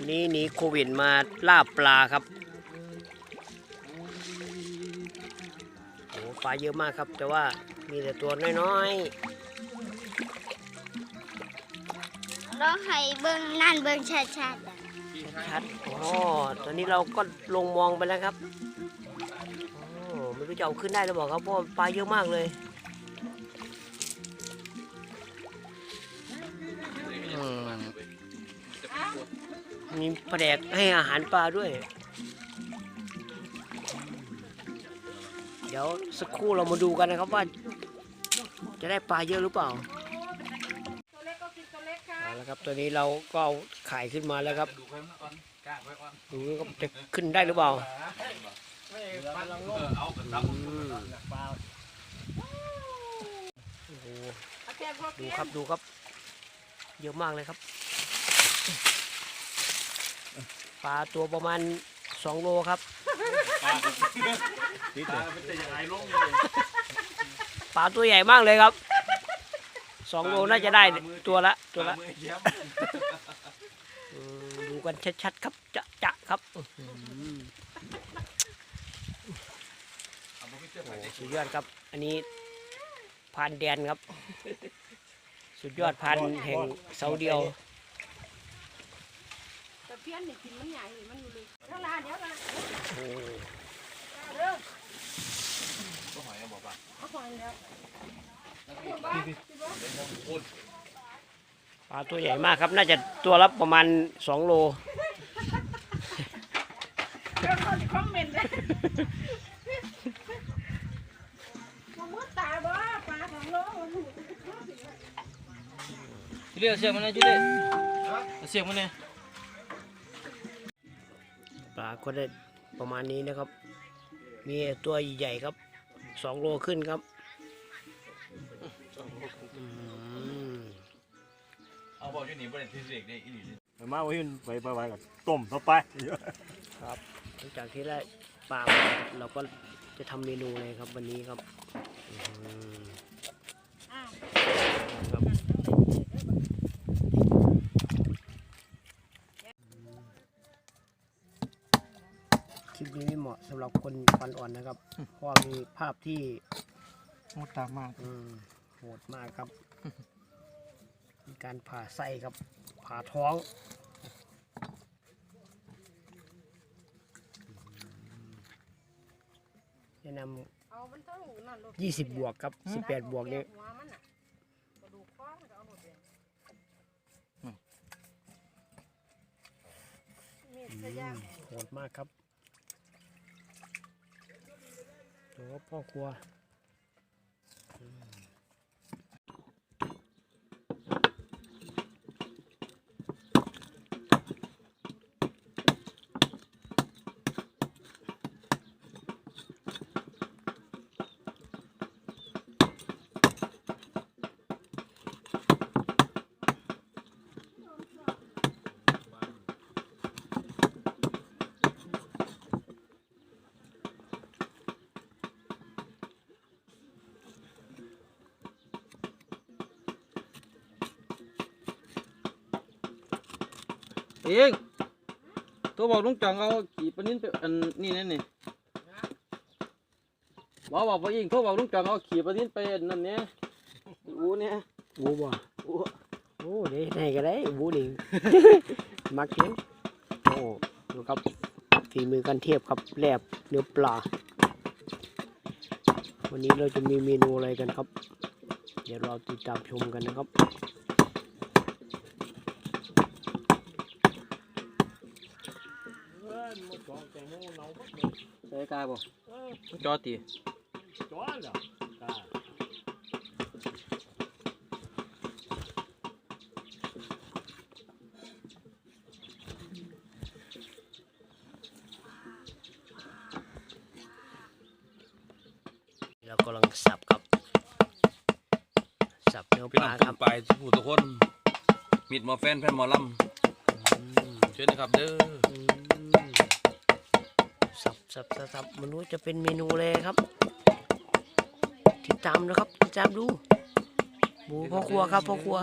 วันนี้หนีโควิดมาล่าปลาครับโอ้ปลาเยอะมากครับ แต่ว่ามีแต่ตัวน้อยร้องให้เบิ้งนั่นเบิ้งชัดชัดๆอะๆชัดอ๋อตอนนี้เราก็ลงมองไปแล้วครับโอ้ไม่รู้จะเอาขึ้นได้หรือเปล่าครับเพราะว่าปลาเยอะมากเลย มีแผนกให้อาหารปลาด้วย เดี๋ยวสักครู่เรามาดูกันนะครับว่า จะได้ปลาเยอะหรือเปล่าเอาละครับตัวนี้เราก็เอาไข่ขึ้นมาแล้วครับดูครับจะขึ้นได้หรือเปล่าดูครับดูครับ เยอะมากเลยครับ ปลาตัวประมาณสองโลครับปลาตัวใหญ่มากเลยครับสองโลน่าจะได้ตัวละตัวละอืมดูกันชัดๆครับจะจะครับอื้อหือโอ้สุดยอดครับ อันนี้พานแดนครับ สุดยอดพานแห่งเสาเดียวแต่เพี้ยนนี่กินมันใหญ่มันอยู่เลยเดี๋ยวลาเดี๋ยวลาโอ้เด้อเอาหอยแล้วปลาตัวใหญ่มากครับ น่าจะตัวละประมาณสองโลเดี๋ยวเขาจะคอมเมนต์เลยมามุดตาบ่ปลาของโลมันหูจุเล่เสียงมันนะจุเล่เสียงมันเนี่ยปลา ก็ได้ประมาณนี้นะครับ มีตัวใหญ่ครับสองโลขึ้นครับอืมเอาบอกอยู่นี่บ่ได้ที่เด็กได้อีหลีเลยไปมาไว้ไปไปไปกับต้มเข้าไปหลังจากที่ได้ปลามาเราก็จะทำเมนูเลยครับวันนี้ครับอืมครับคลิปนี้ไม่เหมาะสำหรับคนฟันอ่อนนะครับเพราะว่ามีภาพที่โหตามมากอืมโหดมากครับมีการผ่าไส้ครับ ผ่าท้องแนะนเอามันต้องนั่นโลดำ20บวกครับ18บวกนี่หัวมันน่ะกระดูกคอมันก็เอาหมดเลยมีดสยามโหดมากครับ โอ้พ่อครัว เองตัวบอกลุงจังเอาขี่ปลานิ้นไปอันนี่นั่นนี่บอกบอกว่าเองตัวบอกลุงจังเอาขี่ปลานิ้นไปอันนั่นเนี่ยอูเนี่ยบูบ่อูโอ้ได้ได้ก็ได้บูนี่ มักเลี้ยงโอ้ดูครับฝีมือกันเทียบครับแลบเนื้อปลา วันนี้เราจะมีเมนูอะไรกันครับ เดี๋ยวเราติดตามชมกันนะครับ ใส่กาบ่จอตีจ้อเหรอเรากำลังสับครับ สับเนื้อพี่ปน้ลางครับไปผู้ทุกคนมิดหมอแฟนแฟนหมอลำเชิญนะครับเด้อ อืม สับสับมันรู้จะเป็นเมนูเลยครับ ติดตามนะครับติดตามดูหมูพ่อครัวครับพ่อครัว